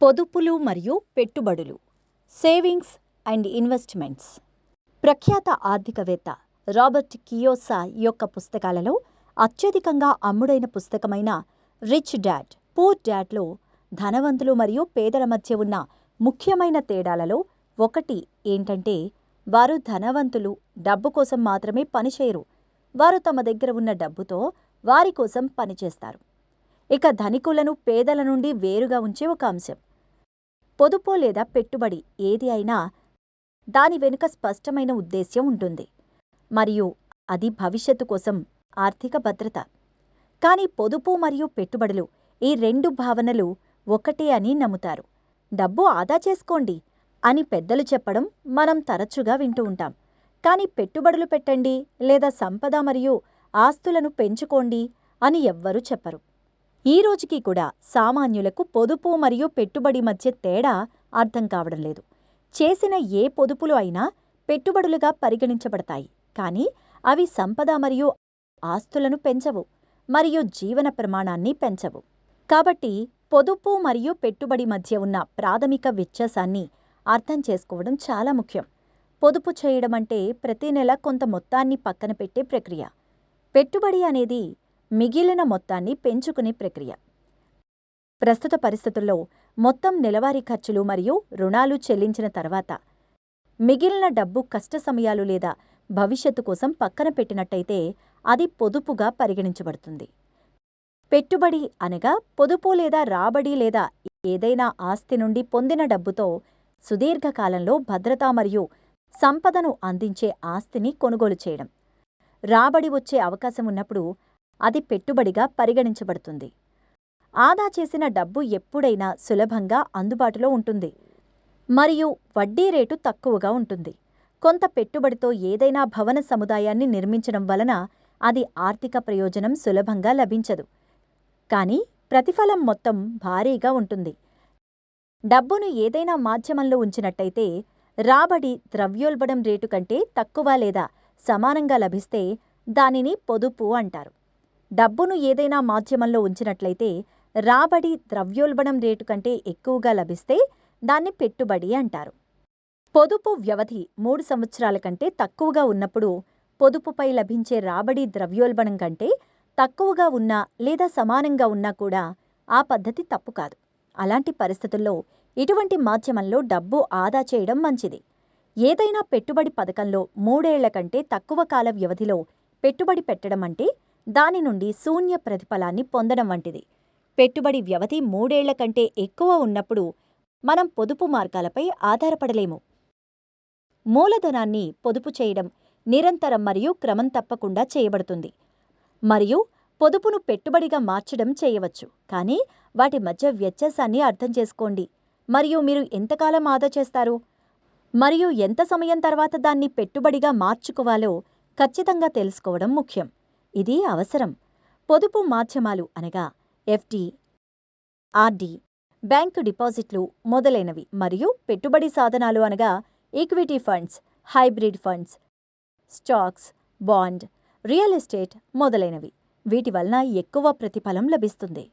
పొదుపులు మరియు పెట్టుబడులు సేవింగ్స్ అండ్ ఇన్వెస్ట్మెంట్స్. ప్రఖ్యాత ఆర్థికవేత్త రాబర్ట్ కియోసా యొక్క పుస్తకాలలో అత్యధికంగా అమ్ముడైన పుస్తకమైన రిచ్ డాడ్ పూర్ డాడ్లో ధనవంతులు మరియు పేదల మధ్య ఉన్న ముఖ్యమైన తేడాలలో ఒకటి ఏంటంటే వారు ధనవంతులు డబ్బు కోసం మాత్రమే పనిచేయరు వారు తమ దగ్గర ఉన్న డబ్బుతో వారి కోసం పనిచేస్తారు ఇక ధనికులను పేదల నుండి వేరుగా ఉంచే ఒక అంశం. పొదుపు లేదా పెట్టుబడి ఏది అయినా దాని వెనుక స్పష్టమైన ఉద్దేశ్యం ఉంటుంది. మరియు అది భవిష్యత్తు కోసం ఆర్థిక భద్రత. కానీ పొదుపు మరియు పెట్టుబడులు ఈ రెండు భావనలు ఒకటే అని నమ్ముతారు. డబ్బు ఆదా చేసుకోండి అని పెద్దలు చెప్పడం మనం తరచుగా వింటూ ఉంటాం. కానీ పెట్టుబడులు పెట్టండి లేదా సంపద మరియు ఆస్తులను పెంచుకోండి అని ఎవ్వరూ చెప్పరు. ఈ రోజుకి కూడా సామాన్యులకు పొదుపు మరియు పెట్టుబడి మధ్య తేడా అర్థం కావడం లేదు. చేసిన ఏ పొదుపులు అయినా పెట్టుబడులుగా పరిగణించబడతాయి. కానీ అవి సంపద మరియు ఆస్తులను పెంచవు మరియు జీవన ప్రమాణాన్ని పెంచవు. కాబట్టి పొదుపు మరియు పెట్టుబడి మధ్య ఉన్న ప్రాథమిక వ్యత్యాసాన్ని అర్థం చేసుకోవడం చాలా ముఖ్యం. పొదుపు చేయడం అంటే ప్రతి నెల కొంత మొత్తాన్ని పక్కన పెట్టే ప్రక్రియ. పెట్టుబడి అనేది మిగిలిన మొత్తాన్ని పెంచుకునే ప్రక్రియ. ప్రస్తుత పరిస్థితుల్లో మొత్తం నెలవారీ ఖర్చులు మరియు రుణాలు చెల్లించిన తర్వాత మిగిలిన డబ్బు కష్ట సమయాలు లేదా భవిష్యత్తు కోసం పక్కన పెట్టినట్టయితే అది పొదుపుగా పరిగణించబడుతుంది. పెట్టుబడి అనగా పొదుపు లేదా రాబడి లేదా ఏదైనా ఆస్తి నుండి పొందిన డబ్బుతో సుదీర్ఘకాలంలో భద్రత మరియు సంపదను అందించే ఆస్తిని కొనుగోలు చేయడం. రాబడి వచ్చే అవకాశం ఉన్నప్పుడు అది పెట్టుబడిగా పరిగణించబడుతుంది. ఆదా చేసిన డబ్బు ఎప్పుడైనా సులభంగా అందుబాటులో ఉంటుంది. మరియు వడ్డీ రేటు తక్కువగా ఉంటుంది. కొంత పెట్టుబడితో ఏదైనా భవన సముదాయాన్ని నిర్మించడం వలన అది ఆర్థిక ప్రయోజనం సులభంగా లభించదు. కానీ ప్రతిఫలం మొత్తం భారీగా ఉంటుంది. డబ్బును ఏదైనా మాధ్యమంలో ఉంచినట్టయితే రాబడి ద్రవ్యోల్బణం రేటు కంటే తక్కువ లేదా సమానంగా లభిస్తే దానిని పొదుపు అంటారు. డబ్బును ఏదైనా మాధ్యమంలో ఉంచినట్లయితే రాబడి ద్రవ్యోల్బణం రేటు కంటే ఎక్కువగా లభిస్తే దాన్ని పెట్టుబడి అంటారు. పొదుపు వ్యవధి మూడు సంవత్సరాల కంటే తక్కువగా ఉన్నప్పుడు పొదుపుపై లభించే రాబడి ద్రవ్యోల్బణం కంటే తక్కువగా ఉన్నా లేదా సమానంగా ఉన్నా కూడా ఆ పద్ధతి తప్పు కాదు. అలాంటి పరిస్థితుల్లో ఇటువంటి మాధ్యమంలో డబ్బు ఆదా చేయడం మంచిది. ఏదైనా పెట్టుబడి పథకంలో మూడేళ్ళ కంటే తక్కువ కాల వ్యవధిలో పెట్టుబడి పెట్టడం అంటే దాని నుండి శూన్య ప్రతిఫలాన్ని పొందడం వంటిది. పెట్టుబడి వ్యవధి మూడేళ్ళ కంటే ఎక్కువ ఉన్నప్పుడు మనం పొదుపు మార్గాలపై ఆధారపడలేము. మూలధనాన్ని పొదుపు చేయడం నిరంతరం మరియు క్రమం తప్పకుండా చేయబడుతుంది. మరియు పొదుపును పెట్టుబడిగా మార్చడం చేయవచ్చు. కానీ వాటి మధ్య వ్యత్యాసాన్ని అర్థం చేసుకోండి. మరియు మీరు ఎంతకాలం ఆదా చేస్తారు? మరియు ఎంత సమయం తర్వాత దాన్ని పెట్టుబడిగా మార్చుకోవాలో ఖచ్చితంగా తెలుసుకోవడం ముఖ్యం. ఇది అవసరం. పొదుపు మాధ్యమాలు అనగా ఎఫ్డి ఆర్డి బ్యాంకు డిపాజిట్లు మొదలైనవి మరియు పెట్టుబడి సాధనాలు అనగా equity funds hybrid funds stocks bond real estate మొదలైనవి. వీటి వలన ఎక్కువ ప్రతిఫలం లభిస్తుంది.